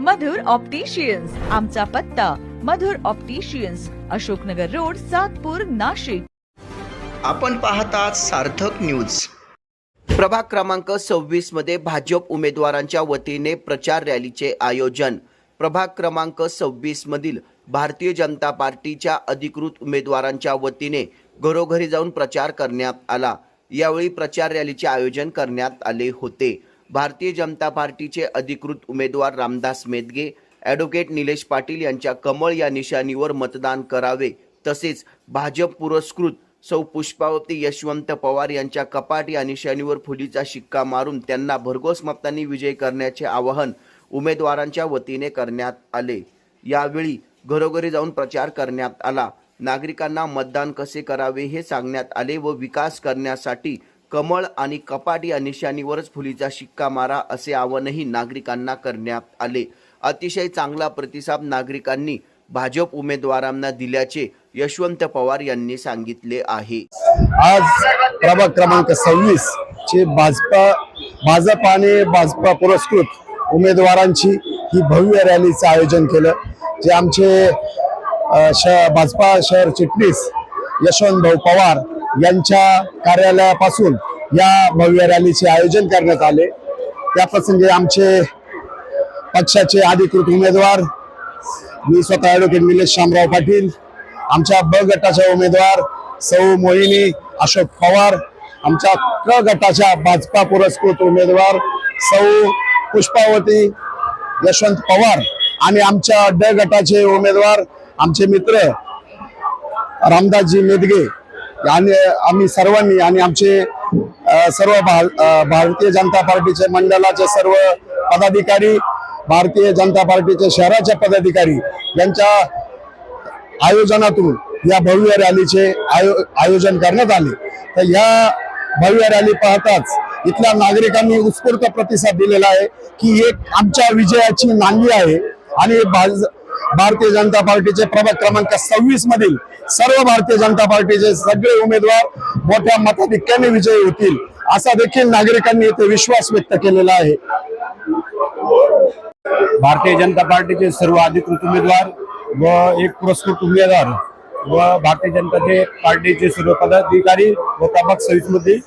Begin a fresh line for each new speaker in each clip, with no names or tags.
मधुर opticians. आमचा पत्ता Madhur opticians Ashoknagar road Satpur Nashik.
आपण पाहतात सार्थक न्यूज.
प्रभाग क्रमांक सव्वीसमध्ये भाजप उमेदवारांच्या वतीने प्रचार रॅलीचे आयोजन. प्रभाग क्रमांक सव्वीस मधील भारतीय जनता पार्टीच्या अधिकृत उमेदवारांच्या वतीने घरोघरी जाऊन प्रचार करण्यात आला. यावेळी प्रचार रॅलीचे आयोजन करण्यात आले होते. भारतीय जनता पार्टीचे अधिकृत उमेदवार रामदास मेदगे ॲडव्होकेट निलेश पाटील यांच्या कमळ या निशाणीवर मतदान करावे तसेच भाजप पुरस्कृत सौ पुष्पावती यशवंत पवार यांच्या कपाट या निशाणीवर फुलीचा शिक्का मारून त्यांना भरघोस मतांनी विजय करण्याचे आवाहन उमेदवारांच्या वतीने करण्यात आले. यावेळी घरोघरी जाऊन प्रचार करण्यात आला. नागरिकांना मतदान कसे करावे हे सांगण्यात आले व विकास करण्यासाठी कमळ आणि कपाट या निशाणीवरच फुलीचा शिक्का मारा असे आवाहनही नागरिकांना करण्यात आले. अतिशय चांगला प्रतिसाद नागरिकांनी भाजप उमेदवारांना दिल्याचे यशवंत पवार यांनी सांगितले आहे.
आज प्रभाग क्रमांक सव्वीस चे भाजपा भाजप आणि भाजपा पुरस्कृत उमेदवारांची ही भव्य रॅलीचं आयोजन केलं जे आमचे श भाजपा शहर चिटणीस यशवंत भाऊ पवार यांच्या कार्यालयापासून या भव्य रॅलीचे आयोजन करण्यात आले. त्याप्रसंगी आमचे पक्षाचे अधिकृत उमेदवार मी स्वतः ॲडव्होकेट निलेश शामराव पाटील आमच्या ब गटाच्या उमेदवार सौ मोहिनी अशोक पवार आमच्या क गटाच्या भाजपा पुरस्कृत उमेदवार सौ पुष्पावती यशवंत पवार आणि आमच्या ड गटाचे उमेदवार आमचे मित्र रामदासजी मेदगे आणि आम्ही सर्वांनी आणि आमचे सर्व भारतीय जनता पार्टीचे मंडळाचे सर्व पदाधिकारी भारतीय जनता पार्टीचे शहराचे पदाधिकारी यांच्या आयोजनातून या भव्य रॅलीचे आयो आयोजन करण्यात आले. तर या भव्य रॅली पाहताच इथल्या नागरिकांनी उत्स्फूर्त प्रतिसाद दिलेला आहे की एक आमच्या विजयाची नांदी आहे आणि भाज- भारतीय जनता पार्टीचे प्रभाग क्रमांक सव्वीस मधील सर्व भारतीय जनता पार्टीचे सगळे उमेदवार मोठ्या मताधिक्याने विजयी होतील असा देखील नागरिकांनी इथे विश्वास व्यक्त केलेला आहे.
भारतीय जनता पार्टीचे सर्व अधिकृत उमेदवार व एक पुरस्कृत उमेदवार व भारतीय जनता पार्टीचे सर्व पदाधिकारी व प्रभाग सव्वीस मधील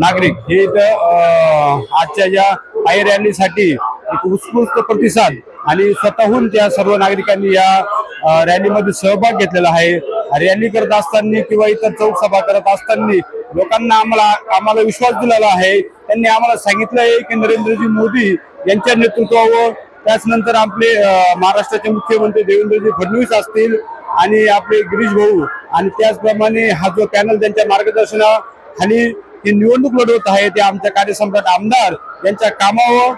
नागरिक हे अं, आजच्या या पायी रॅलीसाठी एक उत्स्फूर्त प्रतिसाद आणि स्वतःहून त्या सर्व नागरिकांनी या रॅलीमध्ये सहभाग घेतलेला आहे. रॅली करत असताना किंवा इतर चौक सभा करत असताना लोकांना आम्हाला आम्हाला विश्वास दिलेला आहे. त्यांनी आम्हाला सांगितलं आहे की नरेंद्रजी मोदी यांच्या नेतृत्वावर त्याचनंतर आपले महाराष्ट्राचे मुख्यमंत्री देवेंद्रजी फडणवीस असतील आणि आपले गिरीश भाऊ. आणि त्याचप्रमाणे हा जो पॅनल त्यांच्या मार्गदर्शनाखाली ही निवडणूक लढवत आहे ते आमच्या कार्यसम्राट आमदार यांच्या कामावर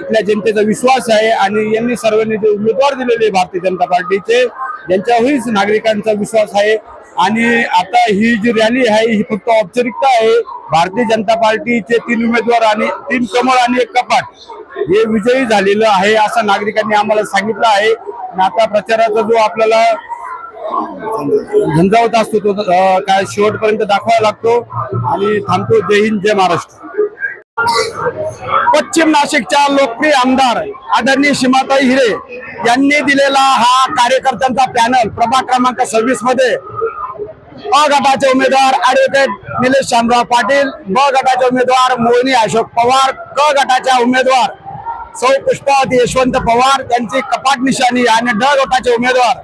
इथल्या जनतेचा विश्वास आहे आणि यांनी सर्वांनी जे उमेदवार दिलेले भारतीय जनता पार्टीचे यांच्यावरच नागरिकांचा विश्वास आहे. आणि आता ही जी रॅली आहे ही फक्त औपचारिकता आहे. भारतीय जनता पार्टीचे तीन उमेदवार आणि तीन कमळ आणि एक कपाट हे विजयी झालेलं आहे असं नागरिकांनी आम्हाला सांगितलं आहे. आणि आता प्रचाराचा जो आपल्याला झंझावत असतो तो काय शेवटपर्यंत दाखवावा लागतो. आणि थांबतो. जय हिंद जय महाराष्ट्र. पश्चिम नाशिकच्या लोकप्रिय आमदार आदरणीय सीमाताई हिरे यांनी दिलेला हा कार्यकर्त्यांचा पॅनल प्रभाग क्रमांक सव्वीसमध्ये अ गटाचे उमेदवार ऍडव्होकेट निलेश शामराव पाटील ब गटाचे उमेदवार मोहिनी अशोक पवार क गटाच्या उमेदवार सौ पुष्पावती यशवंत पवार त्यांची कपाट निशाणी आणि ड गटाचे उमेदवार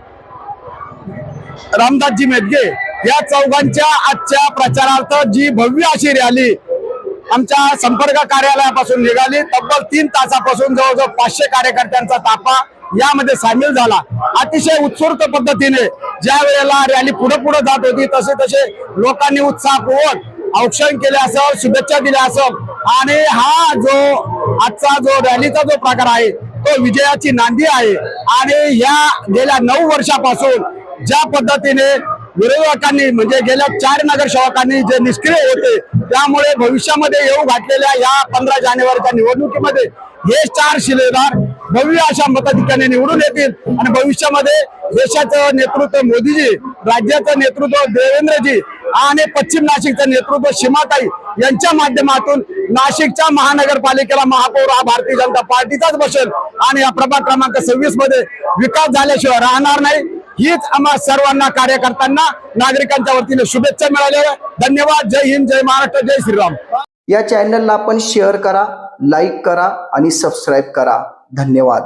रामदासजी मेदगे या चौघांच्या आजच्या प्रचारार्थ जी भव्य अशी रॅली आमच्या संपर्क कार्यालयापासून निघाली. तब्बल तीन तासापासून जवळजवळ पाचशे कार्यकर्त्यांचा ताफा यामध्ये सामील झाला. अतिशय उत्स्फूर्त पद्धतीने ज्या वेळेला रॅली पुढे पुढे जात होती तसे तसे लोकांनी उत्साहपूर्वक औक्षण केले असेल शुभेच्छा दिल्या असेल आणि हा जो आजचा जो रॅलीचा जो प्रकार आहे तो विजयाची नांदी आहे. आणि या गेल्या नऊ वर्षापासून ज्या पद्धतीने विरोधकांनी म्हणजे गेल्या चार नगरसेवकांनी जे निष्क्रिय होते त्यामुळे भविष्यामध्ये येऊ घातलेल्या या पंधरा जानेवारीच्या निवडणुकीमध्ये हे चार शिलेदार भव्य अशा मताधिक्याने निवडून येतील. आणि भविष्यामध्ये देशाचं नेतृत्व मोदीजी राज्याचं नेतृत्व देवेंद्रजी आणि पश्चिम नाशिकचं नेतृत्व सीमाताई यांच्या माध्यमातून नाशिकच्या महानगरपालिकेला महापौर हा भारतीय जनता पार्टीचाच बसेल. आणि या प्रभाग क्रमांक सव्वीसमध्ये विकास झाल्याशिवाय राहणार नाही. हीच आम्हा सर्वांना कार्यकर्त्यांना नागरिकांच्या वतीने शुभेच्छा मिळाल्या धन्यवाद. जय हिंद जय महाराष्ट्र जय श्रीराम.
या चॅनलला आपण शेअर करा लाईक करा आणि सबस्क्राईब करा. धन्यवाद.